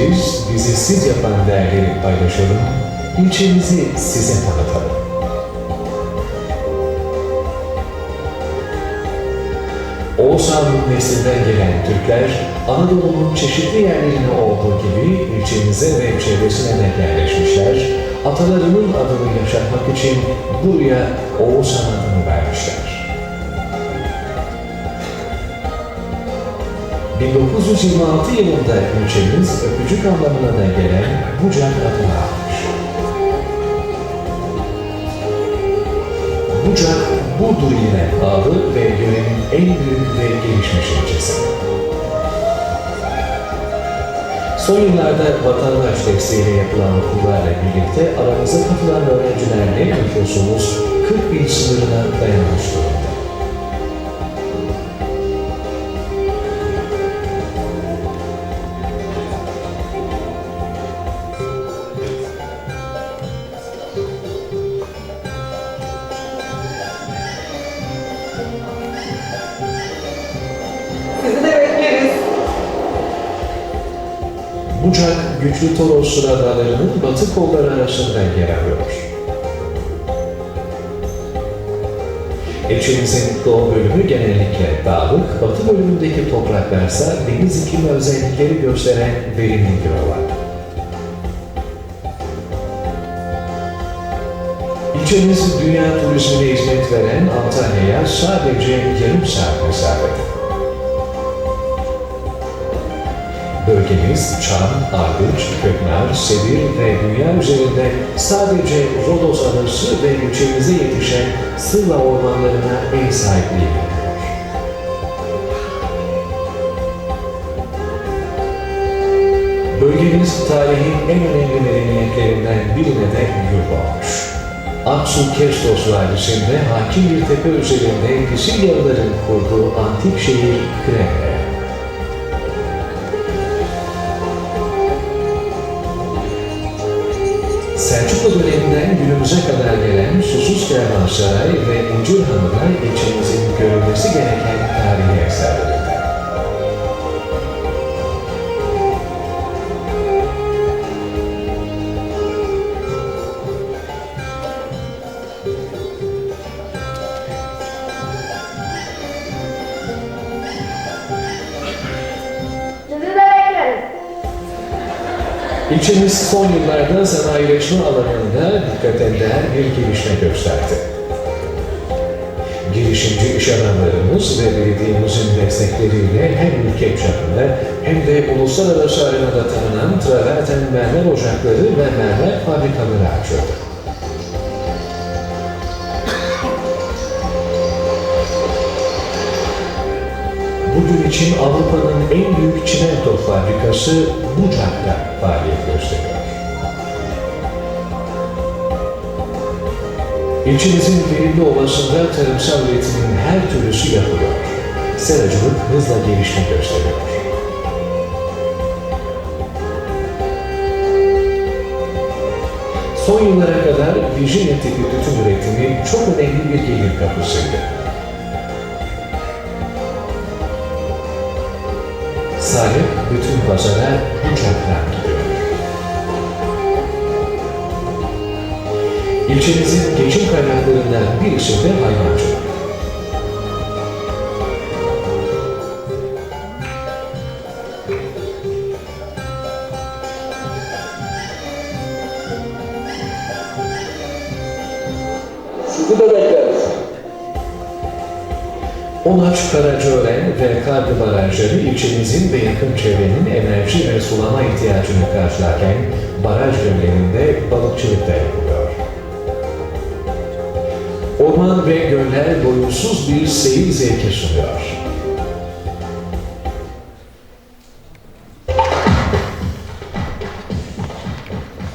biz, bizi siz yapan değerleri paylaşalım, ilçemizi size tanıtalım. Oğuzhan neslinden gelen Türkler, Anadolu'nun çeşitli yerlerine olduğu gibi ilçemize ve çevresine de yerleşmişler, atalarının adını yaşatmak için buraya Oğuzhan adını vermişler. 1926 yılında ilçemiz öpücük anlamına da gelen Bucak adını almış. Bucak, Burdur ile bağlı ve yörenin en büyük ve gelişmiş ilçesi. Son yıllarda vatandaş desteğiyle yapılan okullarla birlikte aramıza katılan öğrencilerle nüfusumuz 40 bin sınırına dayanmış durumda. Bucak, güçlü Toros Dağları'nın batı kolları arasında yer alıyor. İlçemizin doğu bölümü genellikle dağlık, batı bölümündeki topraklarsa deniz iklimi özellikleri gösteren verimli bir alan. İlçemiz dünya turizmine hizmet veren Antalya'ya sadece yarım saat mesafede. Bölgemiz Çam, Ardıç, Köknar, Sevir ve dünya üzerinde sadece Rodos adası ve ülkemize yetişen Sırla ormanlarına ev sahipliği yapıyor. Bölgemiz tarihin en önemli medeniyetlerinden birine de yurt olmuş. Aksu Kestos Vadisi'nde hakim bir tepe üzerinde Pisilyalıların kurduğu antik şehir Kremre. Döneminden günümüze kadar gelen Susuz Kervansaray ve İncir Hanı'na ilçemizin görülmesi gereken tarihi eserlerinden. İlçemiz son yıllarda sanayileşme alanında dikkat değer bir gelişme gösterdi. Girişimci iş adamlarımız ve belediyemizin destekleriyle hem ülke çapında hem de uluslararası arenada tanınan traverten mermer ocakları ve mermer fabrikaları açıldı. Bugün için Avrupa'nın en büyük çimento fabrikası Bucak'ta faaliyet İlçemizin verimli ovasında tarımsal üretimin her türlüsü yapılıyor. Seracılık hızla gelişme gösteriyor. Son yıllara kadar Virginia tipi tütün üretimi çok önemli bir gelir kapısıydı. Sahip bütün pazara Bucak'tan gidiyor. İlçemizin geçim kaynaklarından birisi de hayvancılık. Sizi de bekleriz. Onaç, Karacaören ve Karlı Barajları ilçemizin ve yakın çevrenin enerji ve sulama ihtiyacını karşılarken baraj göllerinde balıkçılık da yapılıyor. Orman ve göller doyumsuz bir seyir zevki sunuyor.